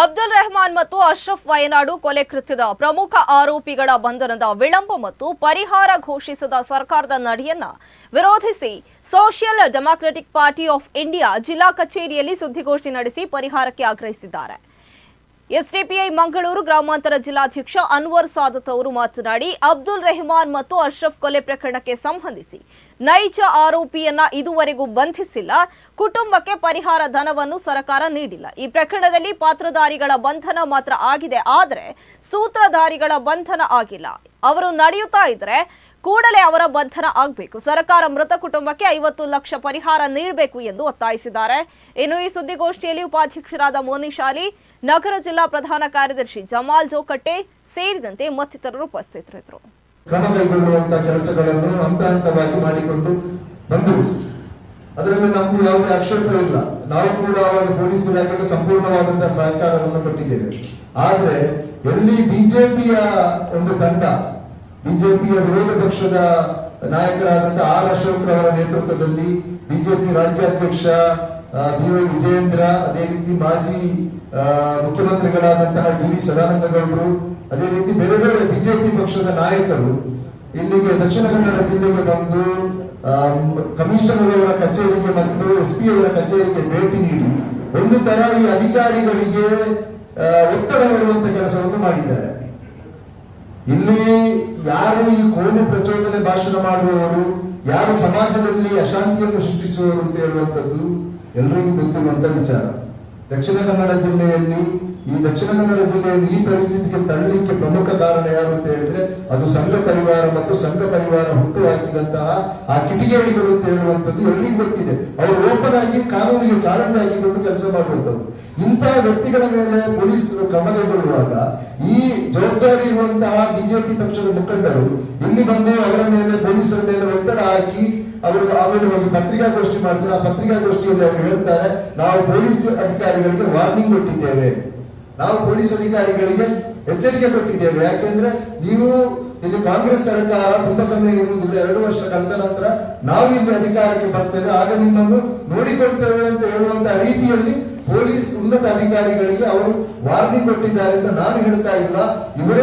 ಅಬ್ದುಲ್ ರೆಹಮಾನ್ ಮತ್ತು ಅಶ್ರಫ್ ವಯನಾಡು ಕೊಲೆ ಕೃತ್ಯದ ಪ್ರಮುಖ ಆರೋಪಿಗಳ ಬಂಧನದ ವಿಳಂಬ ಮತ್ತು ಪರಿಹಾರ ಘೋಷಿಸದ ಸರ್ಕಾರದ ನಡೆಯನ್ನ ವಿರೋಧಿಸಿ social democratic party of India ಜಿಲ್ಲಾ ಕಚೇರಿಯಲ್ಲಿ ಸುದ್ದಿಗೋಷ್ಠಿ ನಡೆಸಿ ಪರಿಹಾರಕ್ಕೆ ಆಗ್ರಹಿಸಿದ್ದಾರೆ. ಎಸ್ಡಿಪಿಐ ಮಂಗಳೂರು ಗ್ರಾಮಾಂತರ ಜಿಲ್ಲಾಧ್ಯಕ್ಷ ಅನ್ವರ್ ಸಾದತ್ ಅವರು ಮಾತನಾಡಿ, ಅಬ್ದುಲ್ ರೆಹಮಾನ್ ಮತ್ತು ಅಶ್ರಫ್ ಕೊಲೆ ಪ್ರಕರಣಕ್ಕೆ ಸಂಬಂಧಿಸಿ ನೈಜ ಆರೋಪಿಯನ್ನ ಇದುವರೆಗೂ ಬಂಧಿಸಿಲ್ಲ. ಕುಟುಂಬಕ್ಕೆ ಪರಿಹಾರ ಧನವನ್ನು ಸರ್ಕಾರ ನೀಡಿಲ್ಲ. ಈ ಪ್ರಕರಣದಲ್ಲಿ ಪಾತ್ರಧಾರಿಗಳ ಬಂಧನ ಮಾತ್ರ ಆಗಿದೆ. ಆದರೆ ಸೂತ್ರಧಾರಿಗಳ ಬಂಧನ ಆಗಿಲ್ಲ. ಅವರು ನಡೆಯುತ್ತಾ ಇದ್ರೆ ಕೂಡಲೇ ಅವರ ಬಂಧನ ಆಗಬೇಕು. ಸರ್ಕಾರ ಮೃತ ಕುಟುಂಬಕ್ಕೆ ಐವತ್ತು ಲಕ್ಷ ಪರಿಹಾರ ನೀಡಬೇಕು ಎಂದು ಒತ್ತಾಯಿಸಿದ್ದಾರೆ. ಇನ್ನು ಈ ಸುದ್ದಿಗೋಷ್ಠಿಯಲ್ಲಿ ಉಪಾಧ್ಯಕ್ಷರಾದ ಮೋನಿಶಾಲಿ, ನಗರ ಜಿಲ್ಲಾ ಪ್ರಧಾನ ಕಾರ್ಯದರ್ಶಿ ಜಮಾಲ್ ಜೋಕಟ್ಟೆ ಸೇರಿದಂತೆ ಮತ್ತಿತರರು ಉಪಸ್ಥಿತರಿದ್ದರು. ಕ್ರಮ ಕೈಗೊಳ್ಳುವಂತಹ ಕೆಲಸಗಳನ್ನು ಹಂತ ಹಂತವಾಗಿ ಮಾಡಿಕೊಂಡು ಬಂದರು ಅದರಲ್ಲಿ ನಮ್ದು ಯಾವುದೇ ಆಕ್ಷೇಪ ಇಲ್ಲ. ನಾವು ಕೂಡ ಅವಾಗ ಪೊಲೀಸ್ ಇಲಾಖೆಗೆ ಸಂಪೂರ್ಣವಾದಂತಹ ಸಹಕಾರವನ್ನು ಕೊಟ್ಟಿದ್ದೇವೆ. ಆದ್ರೆ ಎಲ್ಲಿ ಬಿಜೆಪಿಯ ಒಂದು ತಂಡ ಬಿಜೆಪಿಯ ವಿರೋಧ ಪಕ್ಷದ ನಾಯಕರಾದಂತಹ ಆರ್ ಅಶೋಕ್ ಅವರ ನೇತೃತ್ವದಲ್ಲಿ ಬಿಜೆಪಿ ರಾಜ್ಯಾಧ್ಯಕ್ಷ ಬಿ ವೈ ವಿಜಯೇಂದ್ರ, ಅದೇ ರೀತಿ ಮಾಜಿ ಮುಖ್ಯಮಂತ್ರಿಗಳಾದಂತಹ ಡಿ ವಿ ಸದಾನಂದ ಗೌಡರು ಅದೇ ರೀತಿ ಬೇರೆ ಬೇರೆ ಬಿಜೆಪಿ ಪಕ್ಷದ ನಾಯಕರು ಇಲ್ಲಿಗೆ ದಕ್ಷಿಣ ಕನ್ನಡ ಜಿಲ್ಲೆಗೆ ಬಂದು ಕಮಿಷನರ್ ಅವರ ಕಚೇರಿಗೆ ಮತ್ತು ಎಸ್ ಪಿ ಅವರ ಕಚೇರಿಗೆ ಭೇಟಿ ನೀಡಿ ಒಂದು ತರ ಈ ಅಧಿಕಾರಿಗಳಿಗೆ ಒತ್ತಡ ಇರುವಂತ ಕೆಲಸವನ್ನು ಮಾಡಿದ್ದಾರೆ. ಇಲ್ಲಿ ಯಾರು ಈ ಕೋಮು ಪ್ರಚೋದನೆ ಭಾಷಣ ಮಾಡುವವರು, ಯಾರು ಸಮಾಜದಲ್ಲಿ ಅಶಾಂತಿಯನ್ನು ಸೃಷ್ಟಿಸುವವರು ಅಂತ ಹೇಳುವಂಥದ್ದು ಎಲ್ಲರಿಗೂ ಗೊತ್ತಿರುವಂತ ವಿಚಾರ. ದಕ್ಷಿಣ ಕನ್ನಡ ಜಿಲ್ಲೆಯಲ್ಲಿ ಈ ದಕ್ಷಿಣ ಕನ್ನಡ ಜಿಲ್ಲೆಯಲ್ಲಿ ಈ ಪರಿಸ್ಥಿತಿಗೆ ತಳ್ಳಲಿಕ್ಕೆ ಪ್ರಮುಖ ಕಾರಣ ಯಾರು ಅಂತ ಹೇಳಿದ್ರೆ ಅದು ಸಂಘ ಪರಿವಾರ ಮತ್ತು ಸಂಘ ಪರಿವಾರ ಹುಟ್ಟು ಹಾಕಿದಂತಹ ಆ ಕಿಟಿಗೇಡಿಗಳು ಅಂತ ಹೇಳುವಂಥದ್ದು ಎಲ್ಲರಿಗೂ ಗೊತ್ತಿದೆ. ಅವರು ಓಪನ್ ಆಗಿ ಕಾನೂನಿಗೆ ಚಾಲೆಂಜ್ ಆಗಿಕೊಂಡು ಕೆಲಸ ಮಾಡುವಂಥದ್ದು ಇಂತಹ ವ್ಯಕ್ತಿಗಳ ಮೇಲೆ ಪೊಲೀಸರು ಕ್ರಮ ಕೈಗೊಳ್ಳುವಾಗ ಈ ಜವಾಬ್ದಾರಿ ಇರುವಂತಹ ಬಿಜೆಪಿ ಪಕ್ಷದ ಮುಖಂಡರು ಇಲ್ಲಿ ಬಂದು ಅವರ ಮೇಲೆ ಪೊಲೀಸರ ಮೇಲೆ ಒತ್ತಡ ಹಾಕಿ ಅವರು ಆಮೇಲೆ ಒಂದು ಪತ್ರಿಕಾಗೋಷ್ಠಿ ಮಾಡ್ತಾರೆ. ಆ ಪತ್ರಿಕಾಗೋಷ್ಠಿಯಲ್ಲಿ ಅವರು ಹೇಳ್ತಾರೆ, ನಾವು ಪೊಲೀಸ್ ಅಧಿಕಾರಿಗಳಿಗೆ ವಾರ್ನಿಂಗ್ ಕೊಟ್ಟಿದ್ದೇವೆ. ನಾವು ಪೊಲೀಸ್ ಅಧಿಕಾರಿಗಳಿಗೆ ಎಚ್ಚರಿಕೆ ಕೊಟ್ಟಿದ್ದೇವೆ. ಯಾಕೆಂದ್ರೆ ನೀವು ಇಲ್ಲಿ ಕಾಂಗ್ರೆಸ್ ಸರ್ಕಾರ ತುಂಬಾ ಸಮಯ ಇರುವುದಿಲ್ಲ, ಎರಡು ವರ್ಷ ಕಳೆದ ನಂತರ ನಾವು ಇಲ್ಲಿ ಅಧಿಕಾರಕ್ಕೆ ಬರ್ತೇವೆ. ಆಗ ನಿಮ್ಮನ್ನು ನೋಡಿಕೊಳ್ತೇವೆ ಅಂತ ಹೇಳುವಂತಹ ರೀತಿಯಲ್ಲಿ ಪೊಲೀಸ್ ಉನ್ನತ ಅಧಿಕಾರಿಗಳಿಗೆ ಅವರು ವಾರ್ನಿಂಗ್ ಕೊಟ್ಟಿದ್ದಾರೆ ಅಂತ ನಾನು ಹೇಳ್ತಾ ಇಲ್ಲ. ಇವರೇ